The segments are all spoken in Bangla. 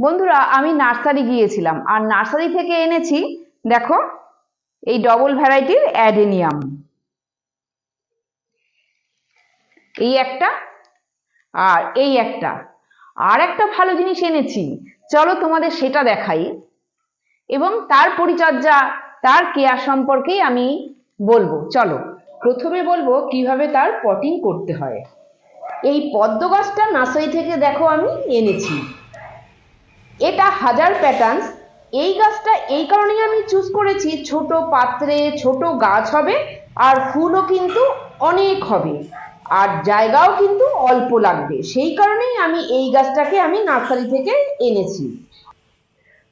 বন্ধুরা, আমি নার্সারি গিয়েছিলাম। আর নার্সারি থেকে এনেছি, দেখো, এই ডবল ভ্যারাইটির অ্যাডেনিয়াম। এই একটা আর এই একটা। আর একটা ভালো জিনিস এনেছি। চলো তোমাদের সেটা দেখাই। এবং তার পরিচর্যা, তার কেয়ার সম্পর্কেই আমি বলব। চলো, প্রথমে বলব কীভাবে তার পটিং করতে হয়। এই পদ্ম গাছটা নার্সারি থেকে, দেখো, আমি এনেছি। এটা হাজার প্যাটার্নস এই গাছটা এই কারণেই আমি চুজ করেছি, ছোট পাত্রে ছোট গাছ হবে আর ফুলও কিন্তু অনেক হবে। আর জায়গাও কিন্তু অল্প লাগবে। সেই কারণেই আমি এই গাছটাকে আমি নার্সারি থেকে এনেছি।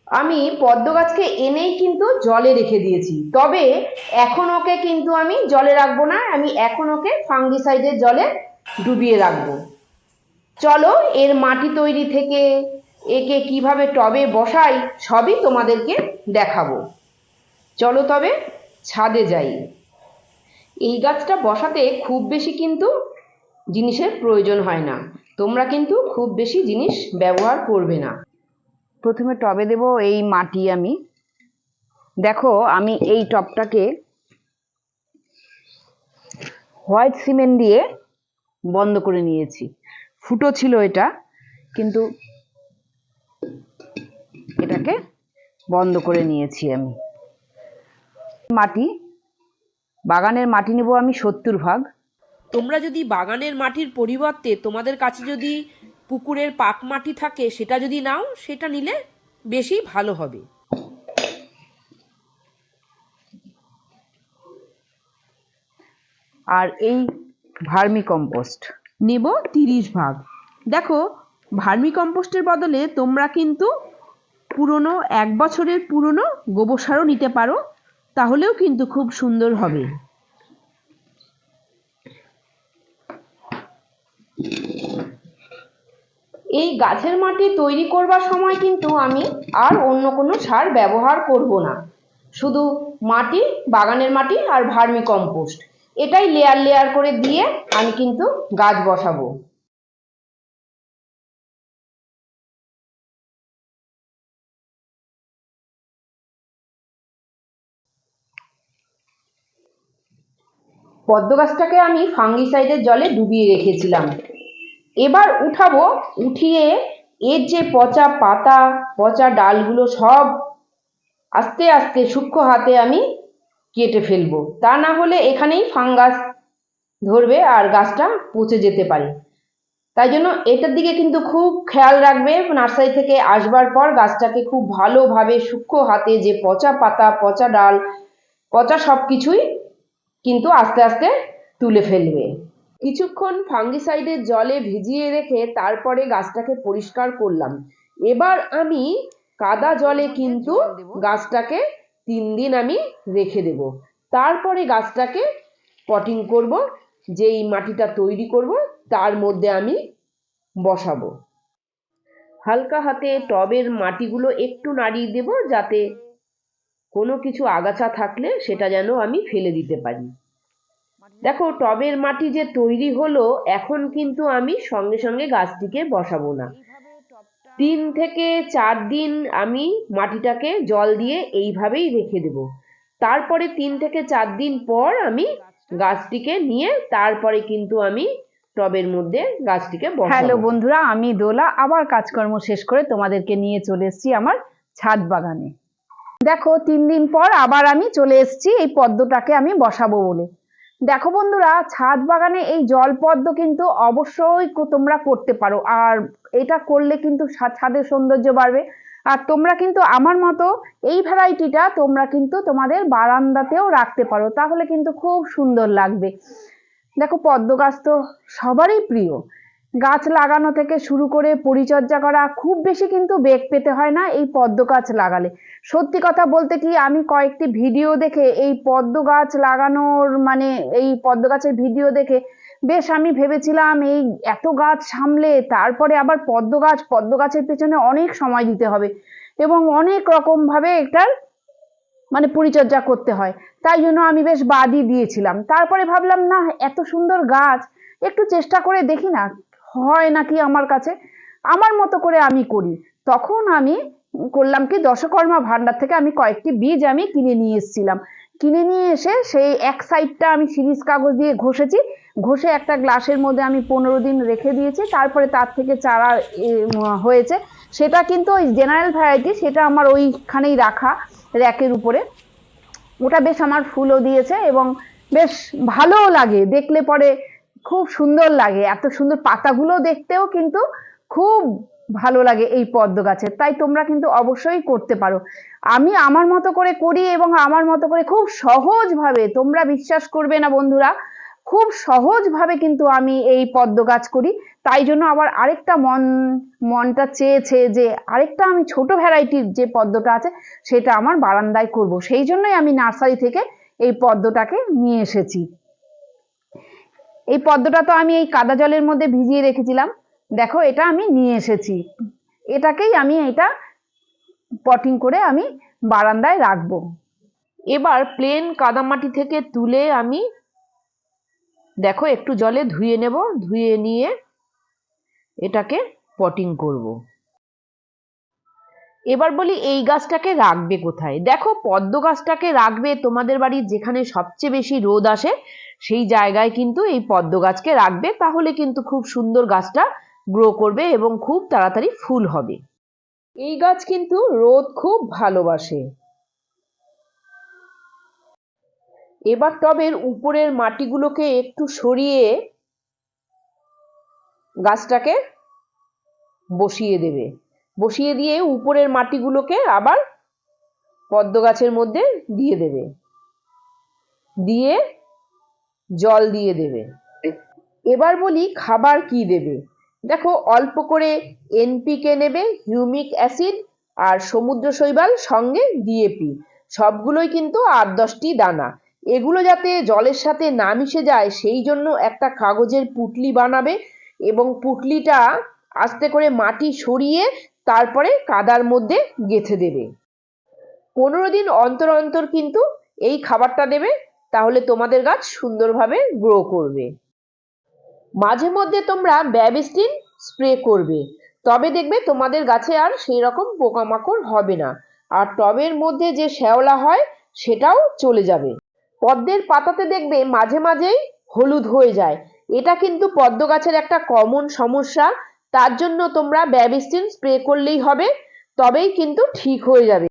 আমি পদ্ম গাছকে এনেই কিন্তু জলে রেখে দিয়েছি। তবে এখন ওকে কিন্তু আমি জলে রাখব না, আমি এখন ওকে ফাঙ্গিসাইডের জলে ডুবিয়ে রাখব। চলো, এর মাটি তৈরি থেকে একে কীভাবে টবে বসাই, সবই তোমাদেরকে দেখাবো। চলো তবে ছাদে যাই। এই গাছটা বসাতে খুব বেশি কিন্তু জিনিসের প্রয়োজন হয় না। তোমরা কিন্তু খুব বেশি জিনিস ব্যবহার করবে না। প্রথমে টবে দেব এই মাটি আমি। দেখো, আমি এই টবটাকে হোয়াইট সিমেন্ট দিয়ে বন্ধ করে নিয়েছি। ফুটো ছিল এটা, কিন্তু এটাকে বন্ধ করে নিয়েছি আমি। মাটি বাগানের মাটি নেব আমি সত্তর ভাগ। তোমরা যদি বাগানের মাটির পরিবর্তে তোমাদের কাছে যদি পুকুরের পাক মাটি থাকে সেটা যদি নাও সেটা নিলে বেশি ভালো হবে। আর এই ভার্মি কম্পোস্ট নেব তিরিশ ভাগ। দেখো ভার্মি কম্পোস্টের বদলে তোমরা কিন্তু পুরনো, এক বছরের পুরনো গোবর সারও নিতে পারো, তাহলেও কিন্তু খুব সুন্দর হবে। এই গাছের মাটি তৈরি করবার সময় কিন্তু আমি আর অন্য কোনো সার ব্যবহার করব না। শুধু মাটি, বাগানের মাটি আর ভার্মি কম্পোস্ট এটাই লেয়ার লেয়ার করে দিয়ে আমি কিন্তু গাছ বসাবো। পদ্ম গাছটাকে আমি ফাঙ্গিসাইডের জলে ডুবিয়ে রেখেছিলাম। এবার উঠাবো, উঠিয়ে এর যে পচা পাতা, পচা ডালগুলো সব আস্তে আস্তে সূক্ষ্ম হাতে আমি কেটে ফেলব। তা না হলে এখানেই ফাঙ্গাস ধরবে আর গাছটা পচে যেতে পারে। তাই জন্য এটার দিকে কিন্তু খুব খেয়াল রাখবে নার্সারি থেকে আসবার পর গাছটাকে খুব ভালোভাবে সূক্ষ্ম হাতে যে পচা পাতা, পচা ডাল, পচা সব কিছুই কিন্তু আস্তে আস্তে তুলে ফেলবে। কিছুক্ষণ ফাঙ্গিসাইডের জলে ভিজিয়ে রেখে তারপরে গাছটাকে পরিষ্কার করলাম। এবার আমি কাদা জলে কিন্তু গাছটাকে তিন দিন আমি রেখে দেব। তারপরে গাছটাকে পটিং করব, যেই মাটিটা তৈরি করব, তার মধ্যে আমি বসাবো। হালকা হাতে টবের মাটিগুলো একটু নাড়িয়ে দেব যাতে কোনো কিছু আগাছা থাকলে সেটা যেন আমি ফেলে দিতে পারি। দেখো টবের মাটি যে তৈরি হলো এখন কিন্তু আমি সঙ্গে সঙ্গে গাছটিকে বসাবো না। তিন থেকে চার দিন আমি মাটিটাকে জল দিয়ে এইভাবেই রেখে দেব। তারপরে তিন থেকে চার দিন পর আমি গাছটিকে নিয়ে তারপরে কিন্তু আমি টবের মধ্যে গাছটিকে হ্যালো বন্ধুরা আমি দোলা। আবার কাজকর্ম শেষ করে তোমাদেরকে নিয়ে চলে এসেছি আমার ছাদ বাগানে। দেখো, তিন দিন পর আবার আমি চলে এসেছি, এই পদ্মটাকে আমি বসাবো বলে। দেখো বন্ধুরা, ছাদ বাগানে এই জল পদ্ম কিন্তু অবশ্যই তোমরা করতে পারো। আর এটা করলে কিন্তু ছাদের সৌন্দর্য বাড়বে। আর তোমরা কিন্তু আমার মতো এই ভ্যারাইটিটা তোমরা কিন্তু তোমাদের বারান্দাতেও রাখতে পারো। তাহলে কিন্তু খুব সুন্দর লাগবে। দেখো পদ্ম গাছ তো সবারই প্রিয়। গাছ লাগানো থেকে শুরু করে পরিচর্যা করা, খুব বেশি কিন্তু বেগ পেতে হয় না এই পদ্ম গাছ লাগালে। সত্যি কথা বলতে কি, আমি কয়েকটি ভিডিও দেখে এই পদ্ম গাছ লাগানোর মানে এই পদ্ম গাছের ভিডিও দেখে বেশ আমি ভেবেছিলাম, এই এত গাছ সামলে তারপরে আবার পদ্ম গাছ, পদ্ম গাছের পেছনে অনেক সময় দিতে হবে এবং অনেক রকম ভাবে এটার মানে পরিচর্যা করতে হয়। তাই জন্য আমি বেশ বাদই দিয়েছিলাম। তারপরে ভাবলাম, না, এত সুন্দর গাছ, একটু চেষ্টা করে দেখি না হয় নাকি আমার কাছে? আমার মতো করে আমি করি। তখন আমি করলাম কি, দশকর্মা ভান্ডার থেকে আমি কয়েকটি বীজ আমি কিনে নিয়ে এসেছিলাম। কিনে নিয়ে এসে সেই এক সাইডটা আমি সিরিজ কাগজ দিয়ে ঘষেছি। ঘষে একটা গ্লাসের মধ্যে আমি পনেরো দিন রেখে দিয়েছি। তারপরে তার থেকে চারা হয়েছে। সেটা কিন্তু ওই জেনারেল ভ্যারাইটি সেটা আমার ওইখানেই রাখা র্যাকের উপরে। ওটা বেশ আমার ফুলও দিয়েছে এবং বেশ ভালোও লাগে। দেখলে পরে খুব সুন্দর লাগে। এত সুন্দর পাতাগুলো দেখতেও কিন্তু খুব ভালো লাগে এই পদ্ম গাছের তাই তোমরা কিন্তু অবশ্যই করতে পারো। আমি আমার মতো করে করি এবং আমার মতো করে খুব সহজভাবে, তোমরা বিশ্বাস করবে না বন্ধুরা, খুব সহজভাবে কিন্তু আমি এই পদ্ম গাছ করি। তাই জন্য আবার আরেকটা মন, মনটা চেয়েছে যে আরেকটা আমি ছোট ভ্যারাইটির যে পদ্মটা আছে, সেটা আমার বারান্দায় করব। সেই জন্যই আমি নার্সারি থেকে এই পদ্মটাকে নিয়ে এসেছি। এই পদ্মটা তো আমি এই কাদা জলের মধ্যে ভিজিয়ে রেখেছিলাম। দেখো, এটা আমি নিয়ে এসেছি। এটাকেই আমি এটা পটিং করে আমি বারান্দায় রাখব। এবার প্লেন কাদামাটি থেকে তুলে আমি দেখো, একটু জলে ধুয়ে নেব, ধুয়ে নিয়ে এটাকে পটিং করব। এবার বলি এই গাছটাকে রাখবে কোথায়? দেখো, পদ্ম গাছটাকে রাখবে তোমাদের বাড়ির যেখানে সবচেয়ে বেশি রোদ আসে, সেই জায়গায় কিন্তু এই পদ্ম গাছকে রাখবে। তাহলে কিন্তু খুব সুন্দর গাছটা গ্রো করবে এবং খুব তাড়াতাড়ি ফুল হবে। এই গাছ কিন্তু রোদ খুব ভালোবাসে। এবার টবের উপরের মাটিগুলোকে একটু সরিয়ে গাছটাকে বসিয়ে দেবে। বসিয়ে দিয়ে উপরের মাটিগুলোকে আবার পদ্ম গাছের মধ্যে দিয়ে দেবে। দিয়ে জল দিয়ে দেবে। এবার বলি খাবার কি দেবে? দেখো, অল্প করে এনপিকে নেবে, হিউমিক অ্যাসিড আর সমুদ্র শৈবাল সঙ্গে ডিএপি সবগুলোই কিন্তু আট দশটি দানা। এগুলো যাতে জলের সাথে না মিশে যায়, সেই জন্য একটা কাগজের পুটলি বানাবে এবং পুটলিটা আস্তে করে মাটি সরিয়ে তারপরে কাদার মধ্যে গেঁথে দেবে। পনেরো দিন অন্তর অন্তর কিন্তু এই খাবারটা দেবে, তাহলে তোমাদের গাছ সুন্দরভাবে গ্রো করবে। মাঝে মধ্যে তোমরা ব্যাবিস্টিন স্প্রে করবে, তবে দেখবে তোমাদের গাছে আর সেই রকম পোকামাকড় হবে না। আর টবের মধ্যে যে শ্যাওলা হয়, সেটাও চলে যাবে। পদ্মের পাতাতে দেখবে মাঝে মাঝেই হলুদ হয়ে যায়। এটা কিন্তু পদ্ম গাছের একটা কমন সমস্যা তার জন্য তোমরা ব্যাবিস্টিন স্প্রে করলেই হবে, তবেই কিন্তু ঠিক হয়ে যাবে।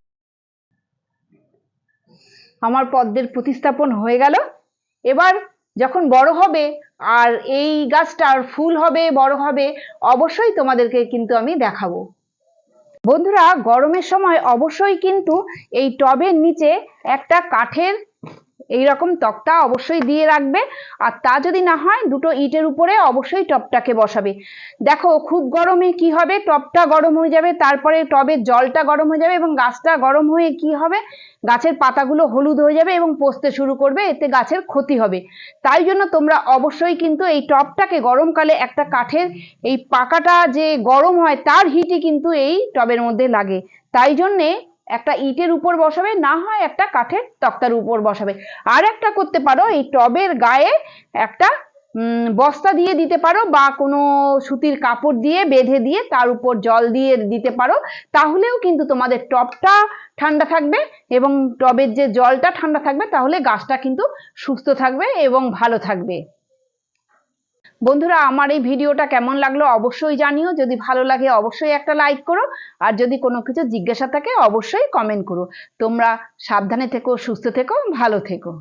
আমার পদ্মের প্রতিস্থাপন হয়ে গেল। এবার যখন বড় হবে আর এই গাছটার ফুল হবে, বড় হবে, অবশ্যই তোমাদেরকে কিন্তু আমি দেখাবো। বন্ধুরা, গরমের সময় অবশ্যই কিন্তু এই টবের নিচে একটা কাঠের এই রকম তক্তা অবশ্যই দিয়ে রাখবে। আর তা যদি না হয়, দুটো ইটের উপরে অবশ্যই টবটাকে বসাবে। দেখো, খুব গরমে কি হবে? টবটা গরম হয়ে যাবে, তারপরে টবের জলটা গরম হয়ে যাবে এবং গাছটা গরম হয়ে কি হবে? গাছের পাতাগুলো হলুদ হয়ে যাবে এবং পচতে শুরু করবে, এতে গাছের ক্ষতি হবে। তাই জন্য তোমরা অবশ্যই কিন্তু এই টবটাকে গরমকালে একটা কাঠের এই পাকাটা যে গরম হয়, তার হিটই কিন্তু এই টবের মধ্যে লাগে। তাই জন্যে একটা ইটের উপর বসাবে, না হয় একটা কাঠের তক্তার উপর বসাবে। আর একটা করতে পারো, এই টবের গায়ে একটা বস্তা দিয়ে দিতে পারো বা কোনো সুতির কাপড় দিয়ে বেঁধে দিয়ে তার উপর জল দিয়ে দিতে পারো। তাহলেও কিন্তু তোমাদের টবটা ঠান্ডা থাকবে এবং টবের যে জলটা ঠান্ডা থাকবে, তাহলে গাছটা কিন্তু সুস্থ থাকবে এবং ভালো থাকবে। বন্ধুরা, আমার এই ভিডিওটা কেমন লাগল অবশ্যই জানিও। যদি ভালো লাগে, অবশ্যই একটা লাইক করো। আর যদি কোনো কিছু জিজ্ঞাসা থাকে, অবশ্যই কমেন্ট করো। তোমরা সাবধানে থেকো, সুস্থ থেকো, ভালো থেকো।